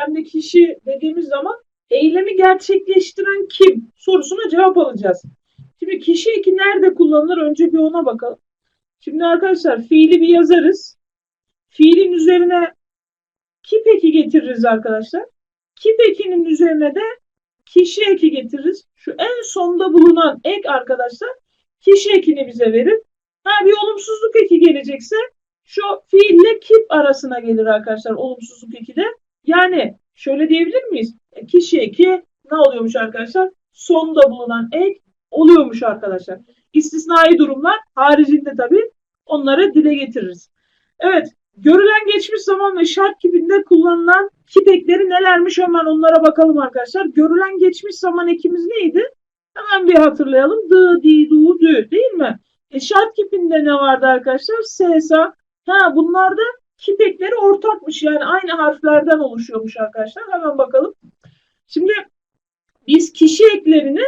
eylemde kişi dediğimiz zaman eylemi gerçekleştiren kim sorusuna cevap alacağız. Şimdi kişi eki nerede kullanılır? Önce bir ona bakalım. Şimdi arkadaşlar fiili bir yazarız. Fiilin üzerine kip eki getiririz arkadaşlar. Kip ekinin üzerine de kişi eki getiririz. Şu en sonda bulunan ek arkadaşlar kişi ekini bize verir. Ha bir olumsuzluk eki gelecekse şu fiille kip arasına gelir arkadaşlar olumsuzluk eki de. Yani şöyle diyebilir miyiz? E, Kişi eki ne oluyormuş arkadaşlar? Sonda bulunan ek oluyormuş arkadaşlar. İstisnai durumlar haricinde tabii onları dile getiririz. Evet, görülen geçmiş zaman ve şart kipinde kullanılan kip ekleri nelermiş hemen onlara bakalım arkadaşlar. Görülen geçmiş zaman ekimiz neydi? Hemen bir hatırlayalım. Dı, di, du, dü değil mi? E, şart kipinde ne vardı arkadaşlar? S, sa. Ha bunlarda kip ekleri ortakmış. Yani aynı harflerden oluşuyormuş arkadaşlar. Hemen bakalım. Şimdi biz kişi eklerini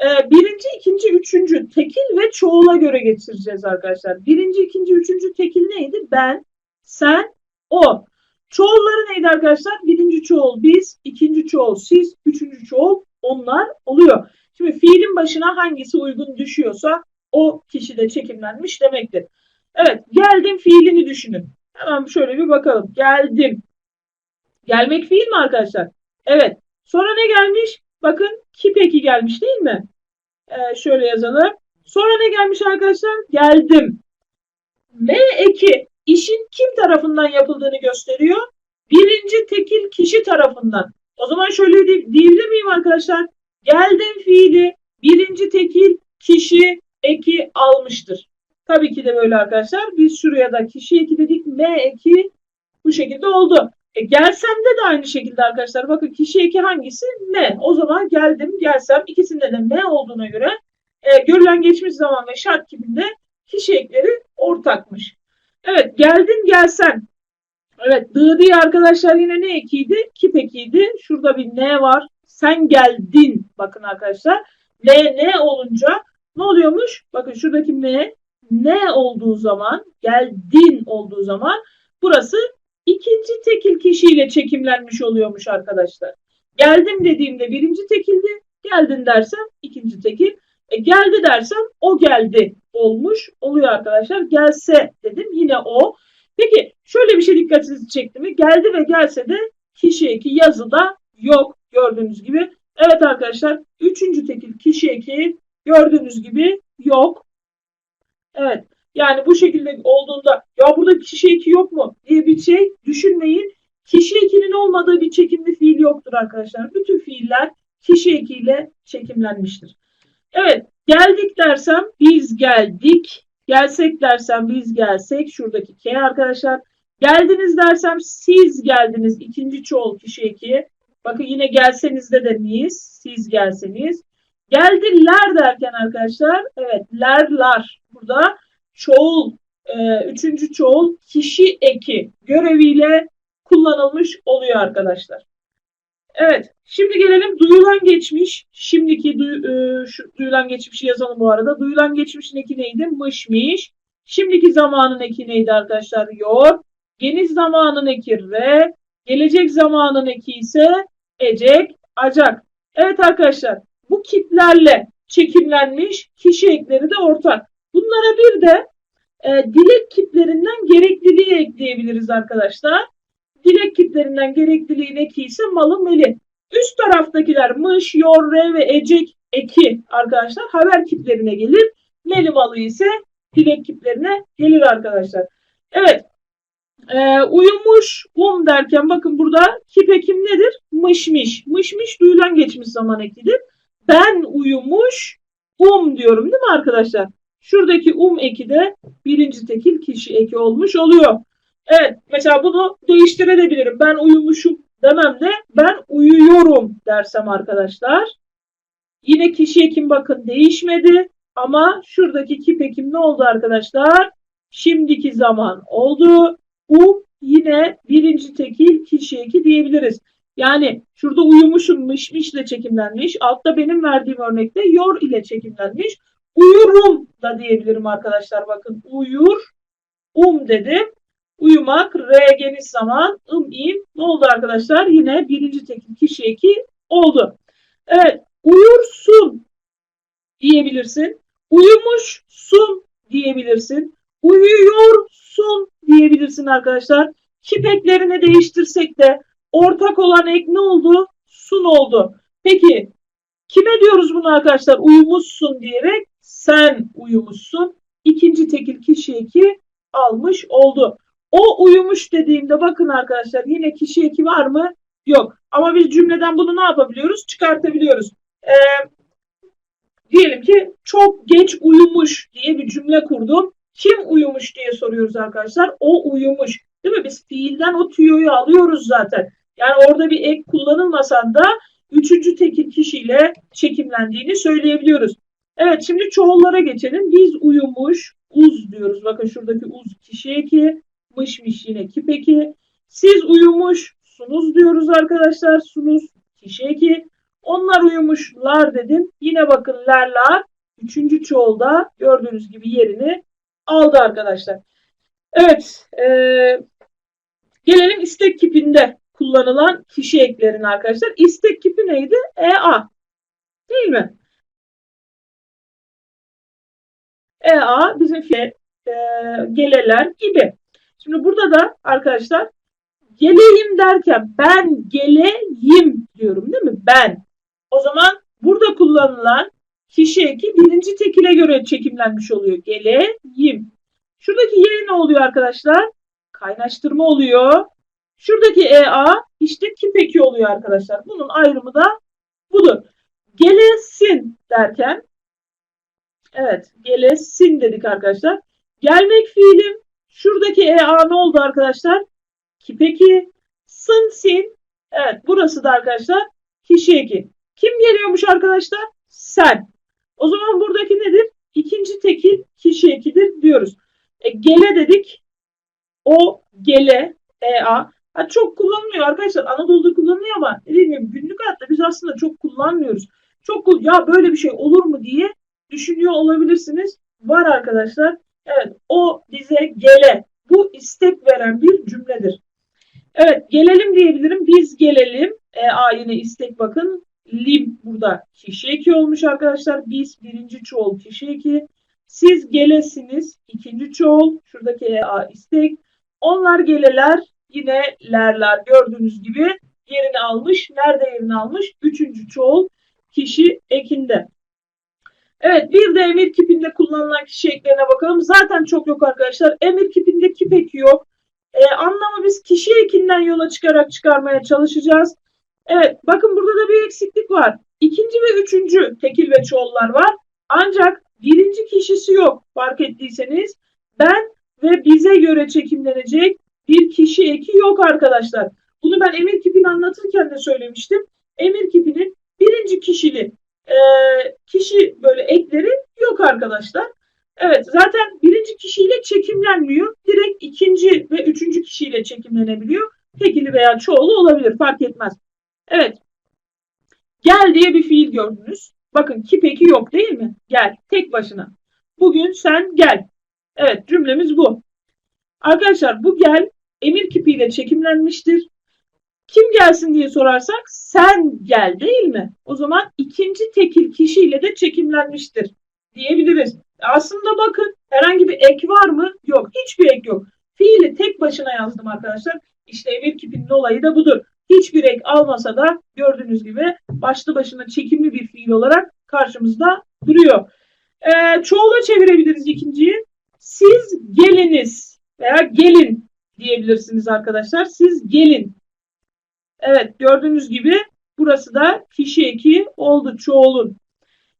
e, birinci, ikinci, üçüncü tekil ve çoğula göre geçireceğiz arkadaşlar. Birinci, ikinci, üçüncü tekil neydi? Ben, sen, o. Çoğulları neydi arkadaşlar? Birinci çoğul biz, ikinci çoğul siz, üçüncü çoğul onlar oluyor. Şimdi fiilin başına hangisi uygun düşüyorsa o kişi de çekimlenmiş demektir. Evet, geldim fiilini düşünün. Hemen şöyle bir bakalım. Geldim. Gelmek fiil mi arkadaşlar? Evet. Sonra ne gelmiş? Bakın kip eki gelmiş değil mi? Ee, şöyle yazalım. Sonra ne gelmiş arkadaşlar? Geldim. M eki işin kim tarafından yapıldığını gösteriyor? Birinci tekil kişi tarafından. O zaman şöyle di- diyebilir miyim arkadaşlar? Geldim fiili birinci tekil kişi eki almıştır. Tabii ki de böyle arkadaşlar. Biz şuraya da kişi eki dedik. M eki bu şekilde oldu. E, gelsemde de aynı şekilde arkadaşlar. Bakın kişi eki hangisi? M. O zaman geldim, gelsem ikisinde de M olduğuna göre e, görülen geçmiş zaman ve şart kipinde kişi ekleri ortakmış. Evet geldim gelsen. Evet dı diye arkadaşlar yine ne ekiydi? Kip ekiydi. Şurada bir ne var. Sen geldin. Bakın arkadaşlar. L ne olunca ne oluyormuş? Bakın şuradaki M ne olduğu zaman geldin olduğu zaman burası ikinci tekil kişiyle çekimlenmiş oluyormuş arkadaşlar. Geldim dediğimde birinci tekildi. Geldin dersem ikinci tekil. E, geldi dersem o geldi olmuş oluyor arkadaşlar. Gelse dedim yine o. Peki şöyle bir şey dikkatinizi çekti mi? Geldi ve gelse de kişi eki yazıda yok gördüğünüz gibi. Evet arkadaşlar üçüncü tekil kişi eki gördüğünüz gibi yok. Evet yani bu şekilde olduğunda ya burada kişi eki yok mu diye bir şey düşünmeyin. Kişi ekinin olmadığı bir çekimli fiil yoktur arkadaşlar. Bütün fiiller kişi ekiyle çekimlenmiştir. Evet geldik dersem biz geldik. Gelsek dersem biz gelsek. Şuradaki K arkadaşlar. Geldiniz dersem siz geldiniz. ikinci çoğul kişi eki. Bakın yine gelseniz de de miyiz? Siz gelseniz. Geldiler derken arkadaşlar evet lerlar burada çoğul e, üçüncü çoğul kişi eki göreviyle kullanılmış oluyor arkadaşlar. Evet şimdi gelelim duyulan geçmiş. Şimdiki duy, e, şu, duyulan geçmişi yazalım bu arada. Duyulan geçmişin eki neydi? Mışmış. Şimdiki zamanın eki neydi arkadaşlar? Yor. Geniş zamanın eki re. Gelecek zamanın eki ise ecek, acak. Evet arkadaşlar bu kitlerle çekimlenmiş kişi ekleri de ortak. Bunlara bir de e, dilek kitlerinden gerekliliği ekleyebiliriz arkadaşlar. Dilek kitlerinden gerekliliği eki ise malı meli. Üst taraftakiler mış, yor, re ve ecek eki arkadaşlar haber kiplerine gelir. Meli malı ise dilek kiplerine gelir arkadaşlar. Evet. Ee, uyumuş um derken bakın burada kip ekim nedir? Mışmış. Mışmış duyulan geçmiş zaman ekidir. Ben uyumuş um diyorum değil mi arkadaşlar? Şuradaki um eki de birinci tekil kişi eki olmuş oluyor. Evet mesela bunu değiştirebilirim. Ben uyumuşum demem de ben uyuyorum dersem arkadaşlar. Yine kişi ekim bakın değişmedi. Ama şuradaki kip ekim ne oldu arkadaşlar? Şimdiki zaman oldu. Um yine birinci tekil kişi eki diyebiliriz. Yani şurada uyumuşum mışmış ile çekimlenmiş. Altta benim verdiğim örnekte yor ile çekimlenmiş. Uyurum da diyebilirim arkadaşlar. Bakın uyur um dedim. Uyumak, R geniş zaman, ım, im. Ne oldu arkadaşlar? Yine birinci tekil kişi eki oldu. Evet, uyursun diyebilirsin. Uyumuşsun diyebilirsin. Uyuyorsun diyebilirsin arkadaşlar. Kipeklerini değiştirsek de ortak olan ek ne oldu? Sun oldu. Peki kime diyoruz bunu arkadaşlar? Uyumuşsun diyerek sen uyumuşsun. İkinci tekil kişi eki almış oldu. O uyumuş dediğimde bakın arkadaşlar yine kişi eki var mı? Yok. Ama biz cümleden bunu ne yapabiliyoruz? Çıkartabiliyoruz. Ee, diyelim ki çok geç uyumuş diye bir cümle kurdum. Kim uyumuş diye soruyoruz arkadaşlar. O uyumuş. Değil mi? Biz fiilden o tüyoyu alıyoruz zaten. Yani orada bir ek kullanılmasan da üçüncü tekil kişiyle çekimlendiğini söyleyebiliyoruz. Evet şimdi çoğullara geçelim. Biz uyumuş, uz diyoruz. Bakın şuradaki uz kişi eki, mışmış yine kip eki. Siz uyumuş, sunuz diyoruz arkadaşlar. Sunuz kişi eki. Onlar uyumuşlar dedim. Yine bakın lerler üçüncü çoğulda gördüğünüz gibi yerini aldı arkadaşlar. Evet. E, gelelim istek kipinde kullanılan kişi eklerine arkadaşlar. İstek kipi neydi? EA. Değil mi? EA bizim fiil e, geleler gibi. Şimdi burada da arkadaşlar geleyim derken ben geleyim diyorum değil mi? Ben. O zaman burada kullanılan kişi eki birinci tekile göre çekimlenmiş oluyor. Geleyim. Şuradaki y ne oluyor arkadaşlar? Kaynaştırma oluyor. Şuradaki EA işte kip eki oluyor arkadaşlar. Bunun ayrımı da budur. Gelesin derken evet gelesin dedik arkadaşlar. Gelmek fiilim. Şuradaki EA ne oldu arkadaşlar? Kip eki. Sın sin. Evet burası da arkadaşlar kişi eki. Kim geliyormuş arkadaşlar? Sen. O zaman buradaki nedir? İkinci tekil kişi ekidir diyoruz. E, gele dedik. O, gele, ea. Ha, çok kullanılmıyor arkadaşlar. Anadolu'da kullanılıyor ama dediğim günlük hayatta biz aslında çok kullanmıyoruz. Çok ya böyle bir şey olur mu diye düşünüyor olabilirsiniz. Var arkadaşlar. Evet o bize gele. Bu istek veren bir cümledir. Evet gelelim diyebilirim. Biz gelelim. E, a yine istek bakın. Lim burada kişi eki olmuş arkadaşlar. Biz birinci çoğul kişi eki. Siz gelesiniz. ikinci çoğul. Şuradaki EA istek. Onlar geleler yine lerler gördüğünüz gibi yerini almış. Nerede yerini almış? Üçüncü çoğul kişi ekinde. Evet bir de emir kipinde kullanılan kişi eklerine bakalım. Zaten çok yok arkadaşlar. Emir kipinde kip eki yok. Ee, anlamı biz kişi ekinden yola çıkarak çıkarmaya çalışacağız. Evet bakın burada da bir eksiklik var. İkinci ve üçüncü tekil ve çoğullar var. Ancak birinci kişisi yok fark ettiyseniz. Ben ve bize göre çekimlenecek bir kişi eki yok arkadaşlar. Bunu ben emir kipini anlatırken de söylemiştim. Emir kipinin birinci kişili e, kişi böyle ekleri yok arkadaşlar. Evet zaten birinci kişiyle çekimlenmiyor. Direkt ikinci ve üçüncü kişiyle çekimlenebiliyor. Tekili veya çoğulu olabilir fark etmez. Evet. Gel diye bir fiil gördünüz. Bakın ki peki yok değil mi? Gel tek başına. Bugün sen gel. Evet cümlemiz bu. Arkadaşlar bu gel emir kipiyle çekimlenmiştir. Kim gelsin diye sorarsak sen gel değil mi? O zaman ikinci tekil kişiyle de çekimlenmiştir diyebiliriz. Aslında bakın herhangi bir ek var mı? Yok. Hiçbir ek yok. Fiili tek başına yazdım arkadaşlar. İşte emir kipinin olayı da budur hiçbir ek almasa da gördüğünüz gibi başlı başına çekimli bir fiil olarak karşımızda duruyor. Ee, çoğula çevirebiliriz ikinciyi. Siz geliniz veya gelin diyebilirsiniz arkadaşlar. Siz gelin. Evet gördüğünüz gibi burası da kişi eki oldu çoğulun.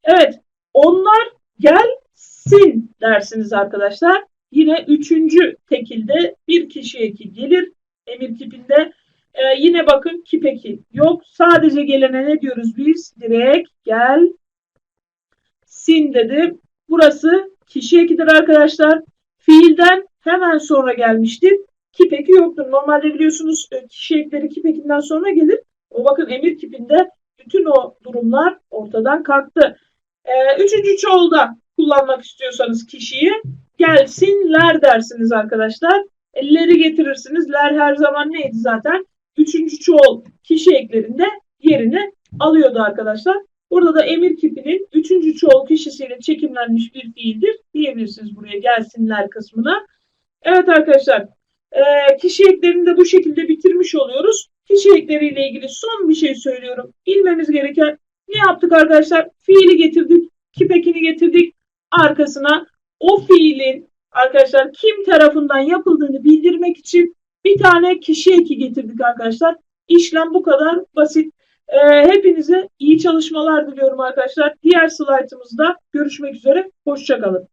Evet onlar gelsin dersiniz arkadaşlar. Yine üçüncü tekilde bir kişi eki gelir. Emir tipinde ee, yine bakın ki peki yok. Sadece gelene ne diyoruz biz? Direkt gel sin dedim. Burası kişi ekidir arkadaşlar. Fiilden hemen sonra gelmiştir. Ki peki yoktur. Normalde biliyorsunuz e, kişi ekleri ki pekinden sonra gelir. O bakın emir kipinde bütün o durumlar ortadan kalktı. Ee, üçüncü çoğulda kullanmak istiyorsanız kişiyi gelsinler dersiniz arkadaşlar. Elleri getirirsiniz. Ler her zaman neydi zaten? Üçüncü çoğul kişi eklerinde yerini alıyordu arkadaşlar. Burada da emir kipinin üçüncü çoğul kişisiyle çekimlenmiş bir fiildir diyebilirsiniz buraya gelsinler kısmına. Evet arkadaşlar e, kişi eklerini de bu şekilde bitirmiş oluyoruz. Kişi ekleriyle ilgili son bir şey söylüyorum. Bilmemiz gereken ne yaptık arkadaşlar? Fiili getirdik, kip ekini getirdik. Arkasına o fiilin arkadaşlar kim tarafından yapıldığını bildirmek için bir tane kişi eki getirdik arkadaşlar. İşlem bu kadar basit. Ee, hepinize iyi çalışmalar diliyorum arkadaşlar. Diğer slaytımızda görüşmek üzere. Hoşçakalın.